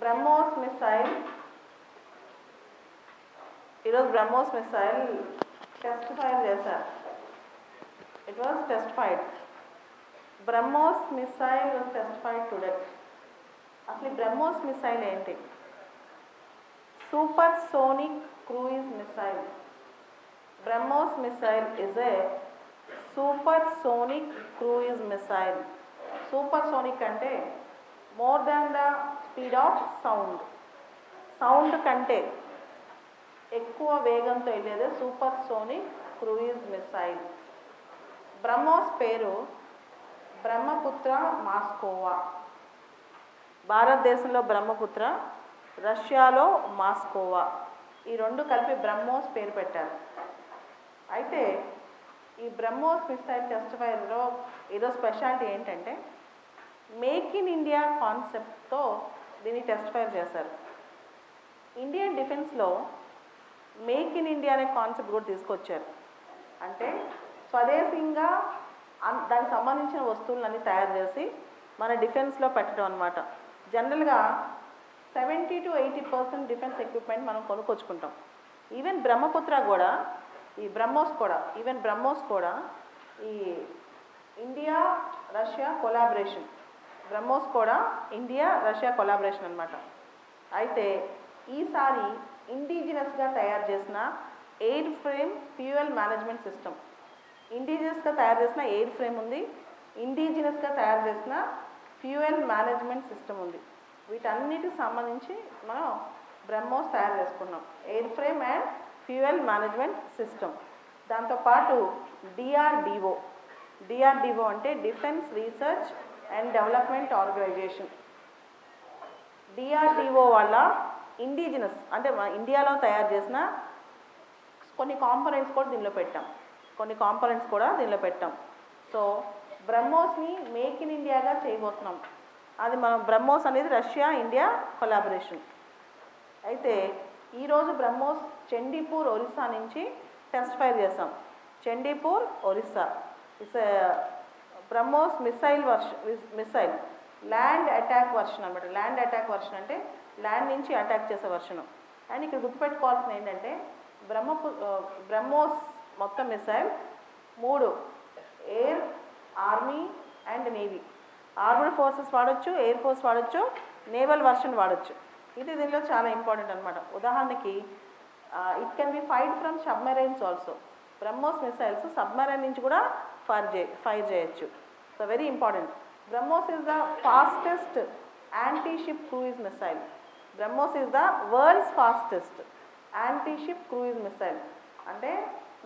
BrahMos missile ఈరోజు BrahMos missile test fire చేశారు it was test fired BrahMos missile was test fired today అసలు BrahMos missile ఏంటి? Supersonic cruise missile BrahMos missile is a supersonic cruise missile supersonic అంటే more than the speed of sound sound కంటే ఎక్కువ వేగంతో వెళ్ళేదే supersonic cruise missile BrahMos పేరు బ్రహ్మపుత్ర మాస్కోవా. భారతదేశంలో బ్రహ్మపుత్ర రష్యాలో మాస్కోవా. ఈ రెండు కలిపి బ్రహ్మోస్ పేరు పెట్టారు. అయితే ఈ బ్రహ్మోస్ మిసైల్ టెస్ట్ ఫైర్లో ఏదో స్పెషాలిటీ ఏంటంటే మేక్ ఇన్ ఇండియా కాన్సెప్ట్తో దీన్ని టెస్ట్ ఫైర్ చేశారు ఇండియన్ డిఫెన్స్లో మేక్ ఇన్ ఇండియా అనే కాన్సెప్ట్ కూడా తీసుకొచ్చారు. అంటే స్వదేశీయంగా అన్- దానికి సంబంధించిన వస్తువులన్నీ తయారు చేసి మన డిఫెన్స్లో పెట్టడం అనమాట జనరల్గా seventy to eighty percent defence equipment మనం కొనుక్కొచ్చుకుంటాం. ఈవెన్ బ్రహ్మపుత్ర కూడా ఈ బ్రహ్మోస్ కూడా ఈవెన్ బ్రహ్మోస్ కూడా ఈ ఇండియా రష్యా కొలాబరేషన్ బ్రహ్మోస్ కూడా ఇండియా రష్యా కొలాబరేషన్ అనమాట అయితే ఈసారి ఇండిజినస్గా తయారు చేసిన airframe fuel management system ఇండిజినస్గా తయారు చేసిన ఎయిర్ ఫ్రేమ్ ఉంది. ఇండిజినస్గా తయారు చేసిన ఫ్యూయల్ మేనేజ్మెంట్ సిస్టమ్ ఉంది. వీటన్నిటికి సంబంధించి మనం బ్రహ్మోస్ తయారు చేసుకున్నాం. Airframe and fuel management system దాంతోపాటు డిఆర్డిఓ డిఆర్డిఓ అంటే defence research and development organisation DRDO వల్ల ఇండిజినస్ అంటే మన ఇండియాలో తయారు చేసిన కొన్ని కాంపనెంట్స్ కూడా దీనిలో పెట్టాం. కొన్ని కాంపనెంట్స్ కూడా దీనిలో పెట్టాం. సో బ్రహ్మోస్ని మేక్ ఇన్ ఇండియాగా చేయబోతున్నాం. అది మనం బ్రహ్మోస్ అనేది రష్యా ఇండియా కొలాబరేషన్ అయితే ఈరోజు బ్రహ్మోస్ చండీపూర్ ఒరిస్సా నుంచి టెస్ట్ ఫైర్ చేసాం Chandipur Orissa. It's BrahMos missile version missile land attack version అనమాట ల్యాండ్ అటాక్ వర్షన్ అంటే ల్యాండ్ నుంచి అటాక్ చేసే వర్షను అండ్ ఇక్కడ గుర్తుపెట్టుకోవాల్సింది ఏంటంటే బ్రహ్మపు బ్రహ్మోస్ మొత్తం మిసైల్ మూడు air army and navy armed forces వాడచ్చు ఎయిర్ ఫోర్స్ వాడచ్చు నేవల్ వర్షన్ వాడచ్చు. ఇది దీనిలో చాలా ఇంపార్టెంట్ అనమాట ఉదాహరణకి it can be fight from submarines also BrahMos missiles submarine నుంచి కూడా ఫైర్ చే ఫైర్ చేయొచ్చు. So very important BrahMos is the fastest anti ship cruise missile BrahMos is the world's fastest anti ship cruise missile అంటే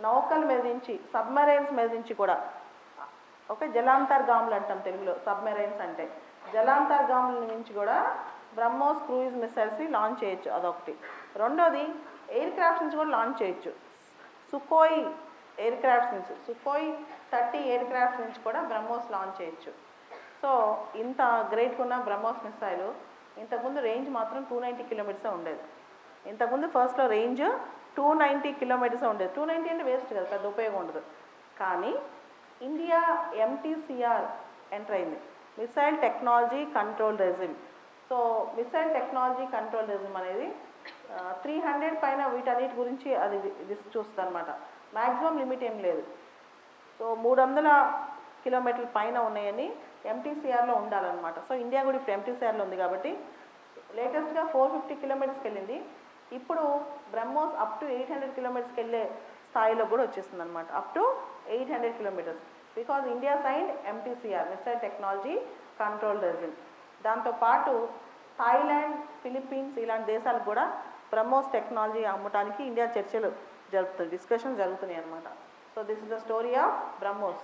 నౌకల మీద నుంచి submarines మీద నుంచి కూడా. ఓకే జలాంతర్గాములు అంటాం తెలుగులో సబ్మెరైన్స్ అంటే. జలాంతర్గాముల నుంచి కూడా బ్రహ్మోస్ క్రూయిజ్ మిసైల్స్ని లాంచ్ చేయొచ్చు అదొకటి. రెండోది ఎయిర్ క్రాఫ్ట్ నుంచి కూడా లాంచ్ చేయొచ్చు. సుకోయ్ ఎయిర్ క్రాఫ్ట్స్ నుంచి సుకోయ్ థర్టీ ఎయిర్ క్రాఫ్ట్స్ నుంచి కూడా బ్రహ్మోస్ లాంచ్ చేయొచ్చు. సో ఇంత గ్రేట్గా ఉన్న బ్రహ్మోస్ మిసైల్ ఇంతకుముందు రేంజ్ మాత్రం టూ నైంటీ కిలోమీటర్సే ఉండేది. ఇంతకుముందు ఫస్ట్లో రేంజ్ టూ నైంటీ కిలోమీటర్స్ ఉండేది. టూ నైంటీ అంటే వేస్ట్ కదా పెద్ద ఉపయోగం ఉండదు. కానీ ఇండియా ఎంటీసీఆర్ ఎంటర్ అయింది. Missile technology control regime so missile technology control regime అనేది త్రీ హండ్రెడ్ పైన వీటన్నిటి గురించి అది రిస్క్ చూస్తుంది అనమాట మ్యాక్సిమం లిమిట్ ఏం లేదు. సో మూడు వందల కిలోమీటర్ల పైన ఉన్నాయని ఎంటీసీఆర్లో ఉండాలన్నమాట. సో ఇండియా కూడా ఇప్పుడు ఎంటీసీఆర్లో ఉంది కాబట్టి లేటెస్ట్గా ఫోర్ ఫిఫ్టీ కిలోమీటర్స్కి వెళ్ళింది. ఇప్పుడు BrahMos up to eight hundred కిలోమీటర్స్కి వెళ్ళే స్థాయిలో కూడా వచ్చేస్తుంది అనమాట up to eight hundred kilometres. Because India side MTCR missile technology control regime. దాంతోపాటు థాయిలాండ్ ఫిలిప్పీన్స్ ఇలాంటి దేశాలకు కూడా బ్రహ్మోస్ టెక్నాలజీ అమ్మటానికి ఇండియా చర్చలు జరుపుతుంది డిస్కషన్ జరుగుతున్నాయి అనమాట so this is the story of BrahMos